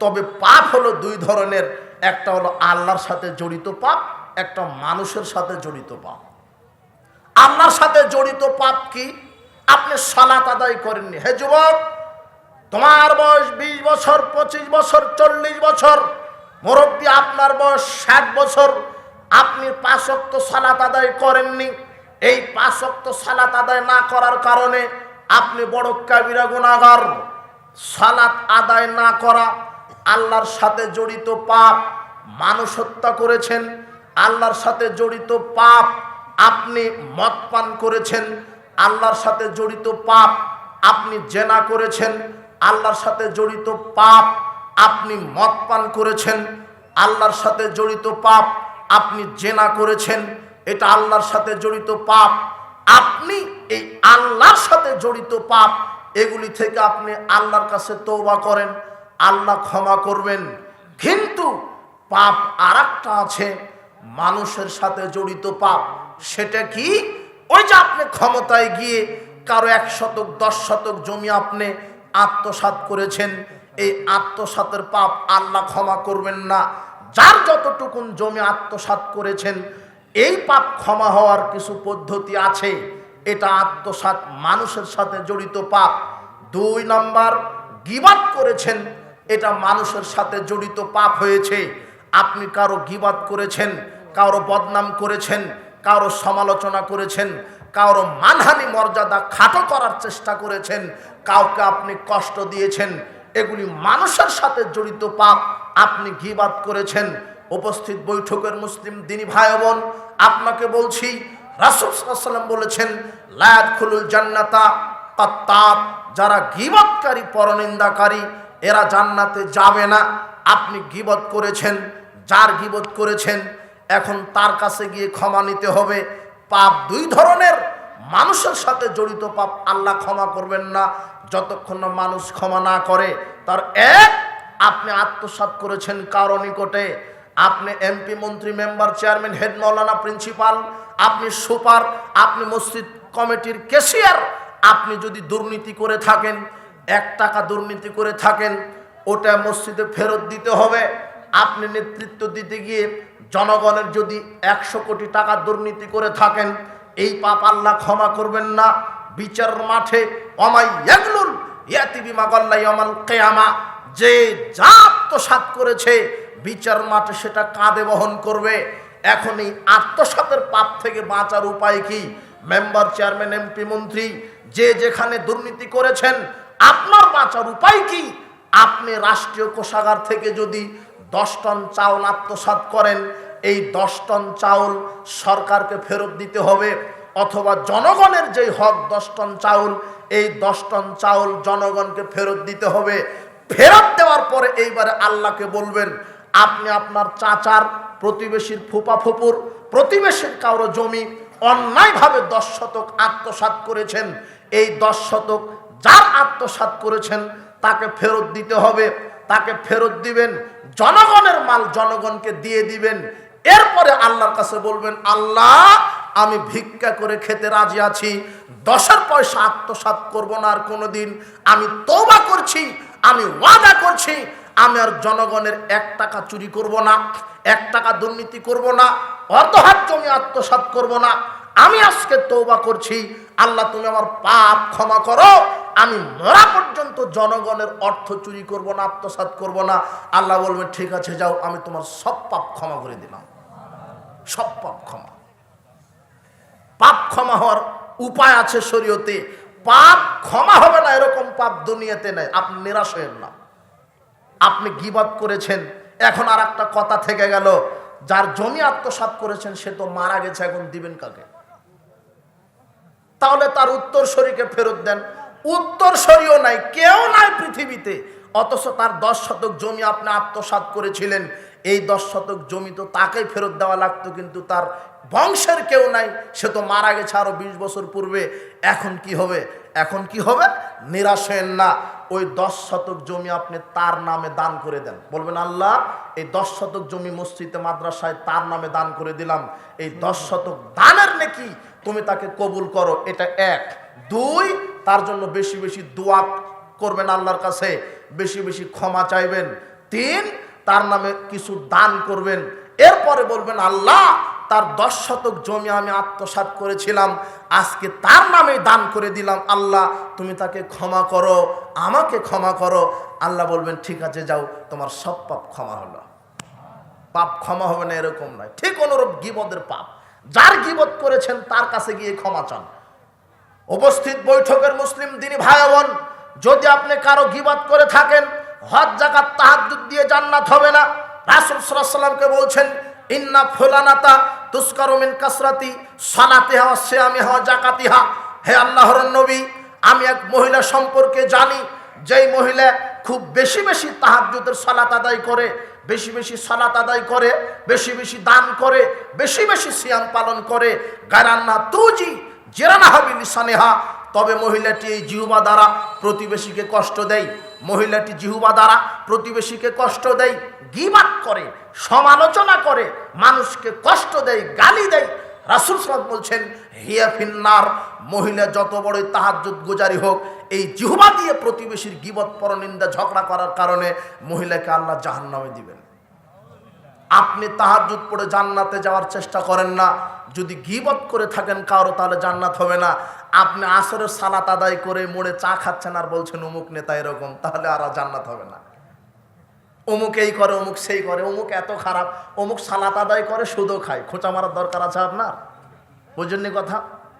তবে পাপ হলো দুই ধরনের। একটা হলো আল্লাহর সাথে জড়িত পাপ, একটা মানুষের সাথে জড়িত পাপ। আল্লাহর সাথে জড়িত পাপ কি? আপনি সালাত আদায় করেননি। হে যুবক, তোমার বয়স বিশ বছর, পঁচিশ বছর, চল্লিশ বছর, মুরব্বী আপনার বয়স ষাট বছর, আপনি পাঁচক্ত সালাত আদায় করেননি। এই পাঁচক্ত সালাত আদায় না করার কারণে আপনি বড় কাবিরা গুণাগার সালাত আদায় না করা আল্লাহর সাথে জড়িত পাপ মানুষ হত্যা করেছেন, আল্লাহর সাথে জড়িত পাপ আপনি মদ পান করেছেন, আল্লাহর সাথে জড়িত পাপ আপনি জেনা করেছেন, আল্লাহর সাথে জড়িত পাপ আপনি মদ পান করেছেন, আল্লাহর সাথে জড়িত পাপ আপনি জেনা করেছেন, এটা আল্লাহর সাথে জড়িত পাপ। আপনি এই আল্লাহর সাথে জড়িত পাপ, এগুলি থেকে আপনি আল্লাহর কাছে তৌবা করেন। আল্লাহ ক্ষমা করবেন। কিন্তু পাপ আর আছে, মানুষের সাথে জড়িত পাপ। সেটা কি? ওই যে আপনি ক্ষমতায় গিয়ে কারও এক শতক, দশ শতক জমি আপনি আত্মসাৎ করেছেন, এই আত্মসাতের পাপ আল্লাহ ক্ষমা করবেন না। যার যতটুকুন জমি আত্মসাৎ করেছেন, এই পাপ ক্ষমা হওয়ার কিছু পদ্ধতি আছে। এটা আত্মসাৎ, মানুষের সাথে জড়িত পাপ। দুই নাম্বার, গিবাদ করেছেন। এটা মানুষের সাথে জড়িত পাপ হয়েছে। আপনি কারও গিবাদ করেছেন, কারও বদনাম করেছেন, কারও সমালোচনা করেছেন, কারও মানহানি মর্যাদা খাটো করার চেষ্টা করেছেন, কাউকে আপনি কষ্ট দিয়েছেন, এগুলি মানুষের সাথে জড়িত পাপ আপনি গিবাদ করেছেন। উপস্থিত বৈঠকের মুসলিম দিনী ভাই বোন, আপনাকে বলছি, রাসুল বলেছেন লায়াত খুলুল জান্নাতা কাত্তাব, যারা গিবাদকারী, পরনিন্দাকারী এরা জান্নাতে যাবে না। আপনি গিবত করেছেন, যার গিবত করেছেন, এখন তার কাছে গিয়ে ক্ষমা নিতে হবে। পাপ দুই ধরনের, মানুষের সাথে জড়িত পাপ আল্লাহ ক্ষমা করবেন না। যতক্ষণ না মানুষ ক্ষমা না করে, তার এক, আপনি আত্মসাৎ করেছেন কারও নিকটে। আপনি এমপি মন্ত্রী, মেম্বার, চেয়ারম্যান, হেড, মৌলানা, প্রিন্সিপাল, আপনি সুপার, আপনি মসজিদ কমিটির কেশিয়ার আপনি যদি দুর্নীতি করে থাকেন এক টাকা দুর্নীতি করে থাকেন, ওটা মসজিদে ফেরত দিতে হবে। আপনি নেতৃত্ব দিতে গিয়ে জনগণের যদি একশো কোটি টাকা দুর্নীতি করে থাকেন, এই পাপ আল্লাহ ক্ষমা করবেন না। বিচার মাঠে অমাই বিমা গল্লাই অমাল কেয়ামা। যে যা আত্মসাত করেছে, বিচার মাঠে সেটা কাঁধে বহন করবে। এখন এই আত্মসাতের পাপ থেকে বাঁচার উপায় কি? মেম্বার, চেয়ারম্যান, এমপি, মন্ত্রী, যে যেখানে দুর্নীতি করেছেন আপনার বাঁচার উপায় কি? আপনি রাষ্ট্রীয় কোষাগার থেকে যদি দশ টন চাউল আত্মসাৎ করেন, এই দশ টন চাউল সরকারকে ফেরত দিতে হবে অথবা জনগণের যেই হক, দশ টন চাউল, এই দশ টন চাউল জনগণকে ফেরত দিতে হবে। ফেরত দেওয়ার পরে এইবারে আল্লাহকে বলবেন, আপনি আপনার চাচার প্রতিবেশীর ফুপা ফুপুর, প্রতিবেশীর কারও জমি অন্যায়ভাবে দশ শতক আত্মসাৎ করেছেন। এই দশ শতক যার আত্মসাৎ করেছেন, তাকে ফেরত দিতে হবে। তাকে ফেরত দিবেন, জনগণের মাল জনগণকে দিয়ে দিবেন। এরপরে আল্লাহর কাছে বলবেন, আল্লাহ, আমি ভিক্ষা করে খেতে রাজি আছি। দশের পয়সা আত্মসাৎ করব না আর কোনোদিন। আমি তৌবা করছি, আমি ওয়াদা করছি। আমি আর জনগণের এক টাকা চুরি করব না, এক টাকা দুর্নীতি করব না অর্ধহাত জমি আত্মসাৎ করব না। আমি আজকে তৌবা করছি। আল্লাহ, তুমি আমার পাপ ক্ষমা করো। আমি মরা পর্যন্ত জনগণের অর্থ চুরি করব না, আত্মসাৎ করব না। আল্লাহ বলবে, ঠিক আছে, যাও, আমি তোমার সব পাপ ক্ষমা করে দিলাম। সব পাপ ক্ষমা। পাপ ক্ষমা হওয়ার উপায় আছে শরীয়তে। পাপ ক্ষমা হবে না এরকম পাপ দুনিয়াতে নেই। আপনি নিরাশ হয়েন না। আপনি গিবাদ করেছেন। এখন আর একটা কথা থেকে গেল, যার জমি আত্মসাৎ করেছেন, সে তো মারা গেছে, এখন দিবেন কাকে? তাহলে তার উত্তর শরীকে ফেরত দেন। উত্তর শরীরও নাই, কেউ নাই পৃথিবীতে। অথচ তার দশ শতক জমি আপনি আত্মসাত করেছিলেন। এই দশ শতক জমি তো তাকেই ফেরত দেওয়া লাগতো, কিন্তু তার বংশের কেউ নাই। সে তো মারা গেছে আরও বিশ বছর পূর্বে। এখন কি হবে? এখন কি হবে? নিরাশ না। ওই দশ শতক জমি আপনি তার নামে দান করে দেন। বলবেন, আল্লাহ, এই দশ শতক জমি মসজিদে, মাদ্রাসায় তার নামে দান করে দিলাম। এই দশ শতক দানের নাকি তুমি তাকে কবুল করো, এটা এক। দুই, তার জন্য বেশি বেশি দোয়া করবেন আল্লাহর কাছে, বেশি বেশি ক্ষমা চাইবেন। তিন, তার নামে কিছু দান করবেন। এরপরে বলবেন, আল্লাহ তার দশ শতক জমি আমি আত্মসাৎ করেছিলাম। আজকে তার নামে দান করে দিলাম। আল্লাহ, তুমি তাকে ক্ষমা করো, আমাকে ক্ষমা করো। আল্লাহ বলবেন, ঠিক আছে, যাও, তোমার সব পাপ ক্ষমা হলো। পাপ ক্ষমা হবে না, এরকম নয়। ঠিক অনুরূপ গিবদের পাপ। যার গিবত করেছেন, তার কাছে গিয়ে ক্ষমা চান। উপস্থিত বৈঠকের মুসলিম দিনী ভাই বোন, যদি আপনি কারও গিবাদ করে থাকেন, হজ জাকাত তাহাজ্জুদ দিয়ে জান্নাত হবে না। রাসুল সাল্লামকে বলছেন, ইন্না ফুলানাতা তুসকারু মিন কাসরাতি সালাতিহা ওয়া সিয়ামিহা ওয়া জাকাতিহা হে আল্লাহর নবী, আমি এক মহিলা সম্পর্কে জানি, যেই মহিলা খুব বেশি বেশি তাহাজ্জুদের সালাত আদায় করে, বেশি বেশি সালাত আদায় করে, বেশি বেশি দান করে, বেশি বেশি সিয়াম পালন করে। গারান্না তুজি জেরানা হাবি লিসানেহা তবে মহিলাটি এই জিহুবা দ্বারা প্রতিবেশীকে কষ্ট দেয়। মহিলাটি জিহুবা দ্বারা প্রতিবেশীকে কষ্ট দেয় গিবাত করে, সমালোচনা করে, মানুষকে কষ্ট দেয়, গালি দেয়। রাসুল সাহ বলছেন, হিয়া ফিন্নার, মহিলা যত বড়ই তাহার গুজারি হোক, এই জিহুবা দিয়ে প্রতিবেশীর গিবত পরনিন্দা ঝগড়া করার কারণে মহিলাকে আল্লাহ জাহান্নামে দিবেন। আপনি তাহার তাহাজুদ পড়ে জান্নাতে যাওয়ার চেষ্টা করেন না। যদি গিবত করে থাকেন কারও, তাহলে জান্নাত হবে না। আপনি আসরের সালাত আদায় করে মোড়ে চা খাচ্ছেন আর বলছেন, অমুক নেতা এরকম, তাহলে আর জান্নাত হবে না। অমুক এই করে, অমুক সেই করে, অমুক এত খারাপ, অমুক সালাত আদায় করে, সুদও খায়। খোঁচা মারার দরকার আছে আপনার? ওই জন্যে কথা?